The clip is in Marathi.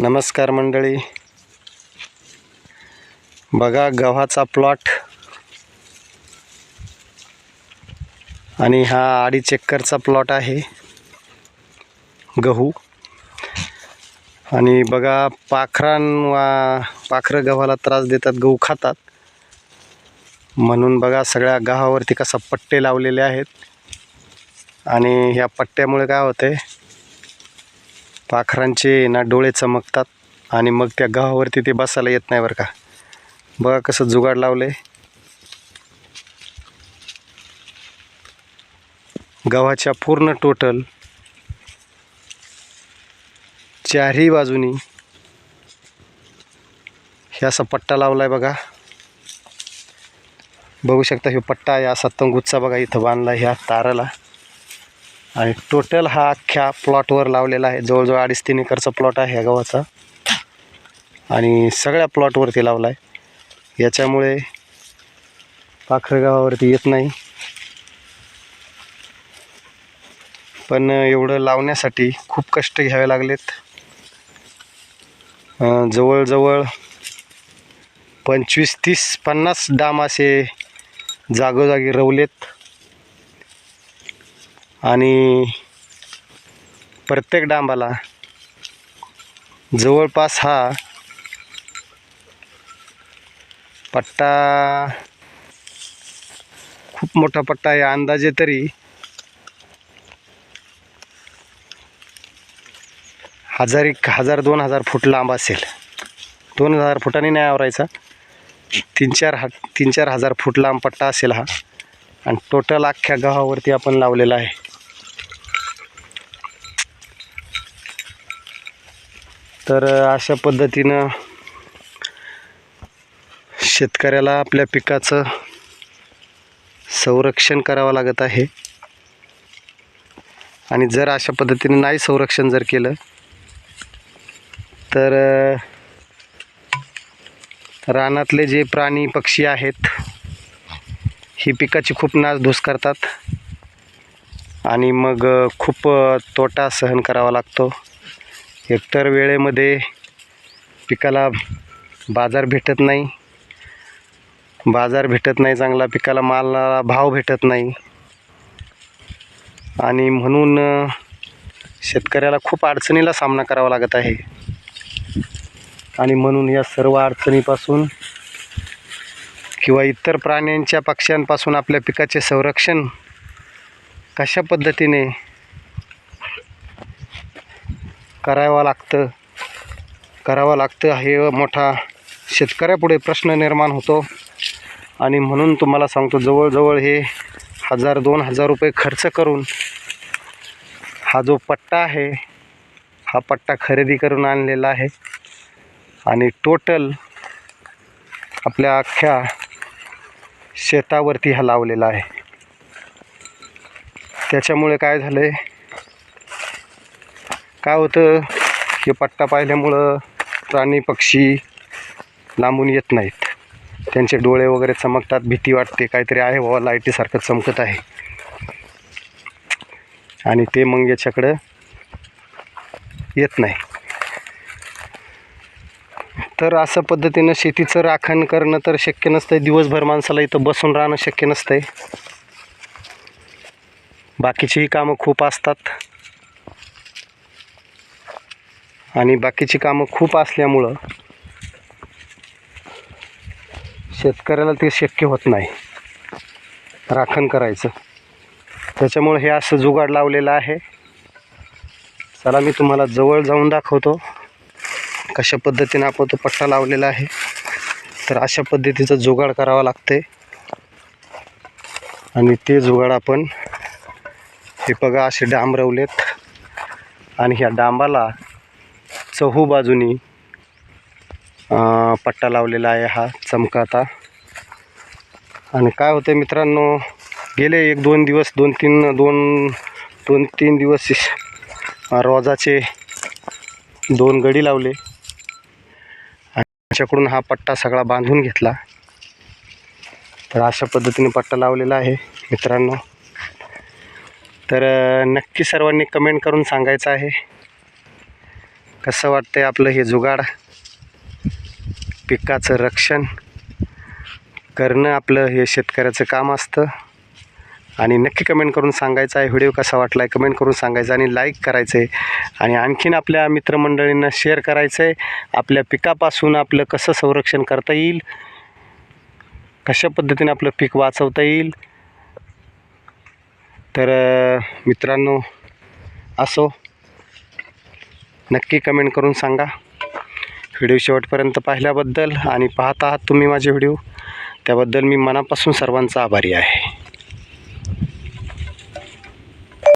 नमस्कार मंडळी. बघा गव्हाचा प्लॉट आणि हा अडीच एकरचा प्लॉट आहे. गहू. आणि बघा पाखरां वा पाखरं गव्हाला त्रास देतात गहू खातात. म्हणून बघा सगळ्या गव्हावरती कसा पट्टे लावलेले आहेत. आणि ह्या पट्ट्यामुळे काय होते पाखरांचे ना डोळे चमकतात आणि मग त्या गव्हावरती ते बसायला येत नाही बरं का. बघा कसं जुगाड लावले गव्हाच्या पूर्ण टोटल चारही बाजूनी हे असा पट्टा लावला आहे बघा. बघू शकता हे पट्टा आहे असा तंगुच्चा बघा इथं बांधला ह्या ताराला. आणि टोटल हा अख्ख्या प्लॉटवर लावलेला आहे. जवळजवळ अडीच तीन एकरचा प्लॉट आहे ह्या गावाचा. आणि सगळ्या प्लॉटवरती लावला आहे याच्यामुळे पाखरगावावरती येत नाही. पण एवढं लावण्यासाठी खूप कष्ट घ्यावे लागलेत. जवळजवळ पंचवीस तीस पन्नास डाम असे जागोजागी रवलेत. आणि प्रत्येक डांबाला जवळपास हा पट्टा खूप मोठा पट्टा आहे अंदाजे तरी हजार एक हजार दोन हजार फूट लांब असेल. दोन हजार फुटांनी नाही आवरायचा. तीन चार हा तीन चार हजार फूट लांब पट्टा असेल हा. आणि टोटल अख्ख्या गव्हावरती आपण लावलेला आहे. तर अशा पद्धतीनं शेतकऱ्याला आपल्या पिकाचं संरक्षण करावं लागत आहे. आणि जर अशा पद्धतीने नाही संरक्षण जर केलं तर रानातले जे प्राणी पक्षी आहेत ही पिकाची खूप नासधूस करतात. आणि मग खूप तोटा सहन करावा लागतो. एकतर वेळेमध्ये पिकाला बाजार भेटत नाही. बाजार भेटत नाही चांगला पिकाला मालाला भाव भेटत नाही. आणि म्हणून शेतकऱ्याला खूप अडचणीला सामना करावा लागत आहे. आणि म्हणून या सर्व अडचणीपासून किंवा इतर प्राण्यांच्या पक्ष्यांपासून आपल्या पिकाचे संरक्षण कशा पद्धतीने करावं लागतं. करावं लागतं हे मोठा शेतकऱ्यापुढे प्रश्न निर्माण होतो. आणि म्हणून तुम्हाला सांगतो जवळजवळ हे हजार दोन हजार रुपये खर्च करून हा जो पट्टा आहे हा पट्टा खरेदी करून आणलेला आहे. आणि टोटल आपल्या अख्ख्या शेतावरती हा लावलेला आहे. त्याच्यामुळे काय झालं आहे काय होतं? हे पट्टा पाहिल्यामुळं प्राणी पक्षी लांबून येत नाहीत. त्यांचे डोळे वगैरे चमकतात भीती वाटते काहीतरी आहे बाबा लाईटीसारखं चमकत आहे. आणि ते मग याच्याकडं येत नाही. तर अशा पद्धतीनं शेतीचं राखण करणं तर शक्य नसतं दिवसभर माणसाला इथं बसून राहणं शक्य नसतंय. बाकीचीही कामं खूप असतात. आणि बाकीची कामं खूप असल्यामुळं शेतकऱ्याला ते शक्य होत नाही. राखण करायचं. त्याच्यामुळे हे असं जुगाड लावलेलं आहे. चला मी तुम्हाला जवळ जाऊन दाखवतो कशा पद्धतीने आपण तो पट्टा लावलेला आहे. तर अशा पद्धतीचं जुगाड करावं लागते. आणि ते जुगाड आपण हे बघा असे डांबरवलेत आणि ह्या डांबाला चहू बाजूनी पट्टा लावलेला आहे हा चमकाता आणि काय होतं मित्रांनो गेले एक दोन दिवस दोन तीन दोन दोन तीन दिवस रोजाचे दोन गडी लावले. आमच्याकडून त्याच्याकडून हा पट्टा सगळा बांधून घेतला. तर अशा पद्धतीने पट्टा लावलेला आहे मित्रांनो. तर नक्की सर्वांनी कमेंट करून सांगायचं आहे. कसं वाटतंय आपलं हे जुगाड? पिकाचं रक्षण करणं आपलं हे शेतकऱ्याचं काम असतं. आणि नक्की कमेंट करून सांगायचं आहे. व्हिडिओ कसा वाटला आहे कमेंट करून सांगायचं आणि लाईक करायचं आहे आणि आणखीन आपल्या मित्रमंडळींना शेअर करायचं आहे आपल्या पिकापासून आपलं कसं संरक्षण करता येईल? कशा पद्धतीने आपलं पीक वाचवता येईल? तर मित्रांनो असो. नक्की कमेंट करून सांगा. व्हिडिओ शेवटपर्यंत पाहिल्याबद्दल आणि पाहत आहात तुम्ही माझे व्हिडिओ त्याबद्दल मी मनापासून सर्वांचा आभारी आहे.